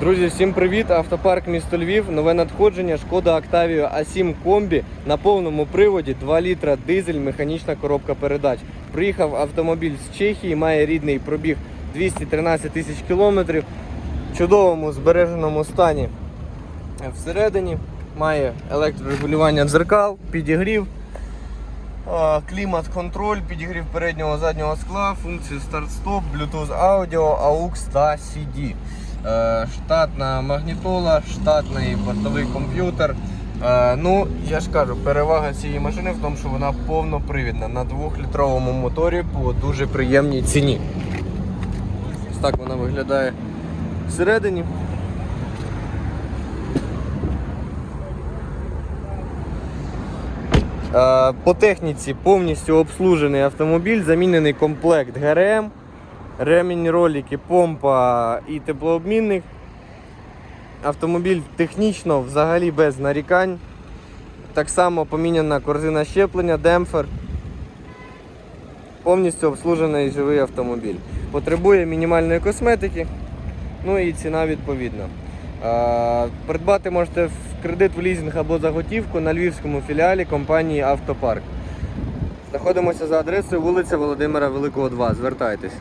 Друзі, всім привіт! Автопарк місто Львів. Нове надходження. Шкода Octavia A7 комбі на повному приводі 2 літра дизель, механічна коробка передач. Приїхав автомобіль з Чехії, має рідний пробіг 213 тисяч кілометрів. В чудовому збереженому стані всередині. Має електрорегулювання дзеркал, підігрів, клімат-контроль, підігрів переднього заднього скла, функцію старт-стоп, Bluetooth аудіо, AUX та CD. Е, Штатна магнітола, штатний бортовий комп'ютер. Е, Ну, я ж кажу, перевага цієї машини в тому, що вона повнопривідна на 2-літровому моторі по дуже приємній ціні. Ось так вона виглядає всередині. Е, По техніці повністю обслужений автомобіль, замінений комплект ГРМ, ремінь ролики, помпа і теплообмінник. Автомобіль технічно взагалі без нарікань. Так само поміняна корзина щеплення, демпфер. Повністю обслужений живий автомобіль. Потребує мінімальної косметики, ну і ціна відповідна. Придбати можете в кредит в лізинг або за готівку на львівському філіалі компанії Автопарк. Знаходимося за адресою вулиця Володимира Великого 2. Звертайтесь.